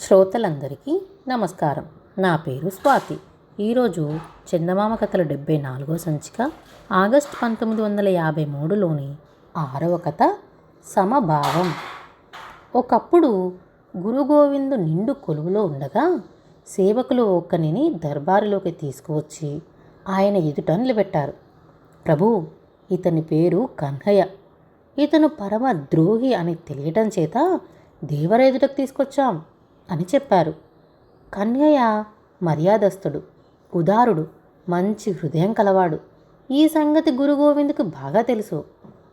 శ్రోతలందరికీ నమస్కారం. నా పేరు స్వాతి. ఈరోజు చందమామ కథల డెబ్బై నాలుగో సంచిక ఆగస్ట్ పంతొమ్మిది వందల యాభై మూడులోని ఆరవ కథ సమభావం. ఒకప్పుడు గురుగోవిందు నిండు కొలువులో ఉండగా సేవకులు ఒక్కనిని దర్బారులోకి తీసుకువచ్చి ఆయన ఎదుట నిలబెట్టారు. ప్రభు ఇతని పేరు కన్హయ్య ఇతను పరమ ద్రోహి అని తెలియటం చేత దేవర ఎదుటకు తీసుకొచ్చాం. అని చెప్పారు. కన్యయ్య మర్యాదస్తుడు ఉదారుడు మంచి హృదయం కలవాడు. ఈ సంగతి గురు గోవింద్కు బాగా తెలుసు.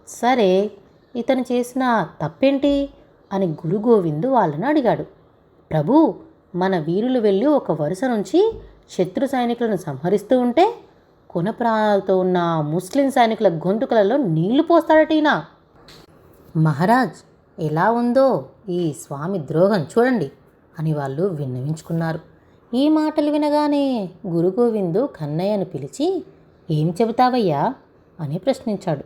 సరే ఇతను చేసిన తప్పేంటి? అని గురు గోవిందు వాళ్ళని అడిగాడు. ప్రభు మన వీరులు వెళ్ళి ఒక వరుస నుంచి శత్రు సైనికులను సంహరిస్తూ ఉంటే కొన ప్రాణాలతో ఉన్న ముస్లిం సైనికుల గొంతుకలలో నీళ్ళు పోస్తాడటీనా మహారాజ్ ఎలా ఉందో ఈ స్వామి ద్రోహం చూడండి. అని వాళ్ళు విన్నవించుకున్నారు. ఈ మాటలు వినగానే గురు గోవిందు కన్నయ్యను పిలిచి ఏం చెబుతావయ్యా? అని ప్రశ్నించాడు.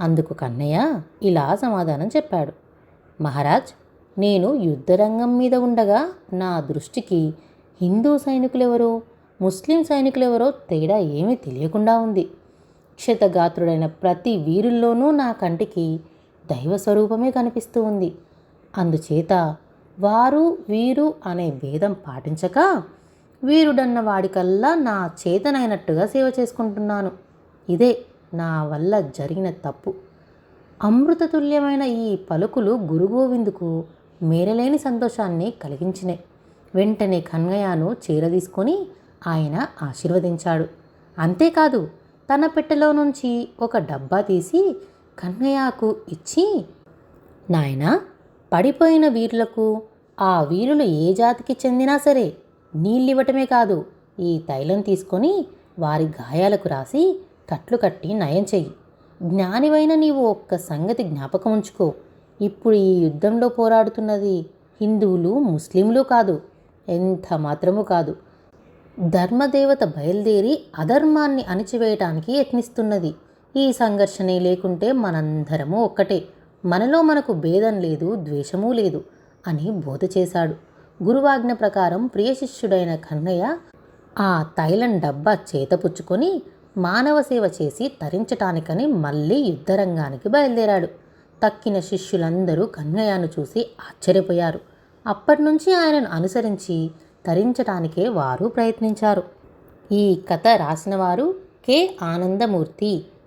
అందుకు కన్నయ్య ఇలా సమాధానం చెప్పాడు. మహారాజ్ నేను యుద్ధరంగం మీద ఉండగా నా దృష్టికి హిందూ సైనికులెవరో ముస్లిం సైనికులెవరో తేడా ఏమీ తెలియకుండా ఉంది. క్షతగాత్రుడైన ప్రతి వీరుల్లోనూ నా కంటికి దైవ స్వరూపమే కనిపిస్తూ ఉంది. అందుచేత వారు వీరు అనే భేదం పాటించక వీరుడన్న వాడికల్లా నా చేతనైనట్టుగా సేవ చేసుకుంటున్నాను. ఇదే నా వల్ల జరిగిన తప్పు. అమృతతుల్యమైన ఈ పలుకులు గురుగోవిందుకు మేరలేని సంతోషాన్ని కలిగించినాయి వెంటనే కన్నయ్యను చేరదీసుకొని ఆయన ఆశీర్వదించాడు. అంతేకాదు తన పెట్టెలో నుంచి ఒక డబ్బా తీసి కన్నయ్యకు ఇచ్చి నాయనా పడిపోయిన వీరులకు ఆ వీరులు ఏ జాతికి చెందినా సరే నీళ్ళివ్వటమే కాదు ఈ తైలం తీసుకొని వారి గాయాలకు రాసి కట్లు కట్టి నయం చెయ్యి. జ్ఞానివైన నీవు ఒక్క సంగతి జ్ఞాపకం ఉంచుకో. ఇప్పుడు ఈ యుద్ధంలో పోరాడుతున్నది హిందువులు ముస్లింలు కాదు ఎంత మాత్రము కాదు. ధర్మదేవత బయలుదేరి అధర్మాన్ని అణిచివేయటానికి యత్నిస్తున్నది. ఈ సంఘర్షణే లేకుంటే మనందరము ఒక్కటే. మనలో మనకు భేదం లేదు ద్వేషమూ లేదు అని బోధ చేశాడు. గురువాజ్ఞ ప్రకారం ప్రియ శిష్యుడైన కన్నయ్య ఆ తైలం డబ్బా చేతపుచ్చుకొని మానవ సేవ చేసి తరించటానికని మళ్ళీ యుద్ధరంగానికి బయలుదేరాడు. తక్కిన శిష్యులందరూ కన్నయ్యను చూసి ఆశ్చర్యపోయారు. అప్పటి నుంచి ఆయనను అనుసరించి తరించటానికే వారు ప్రయత్నించారు. ఈ కథ రాసినవారు కె. ఆనందమూర్తి.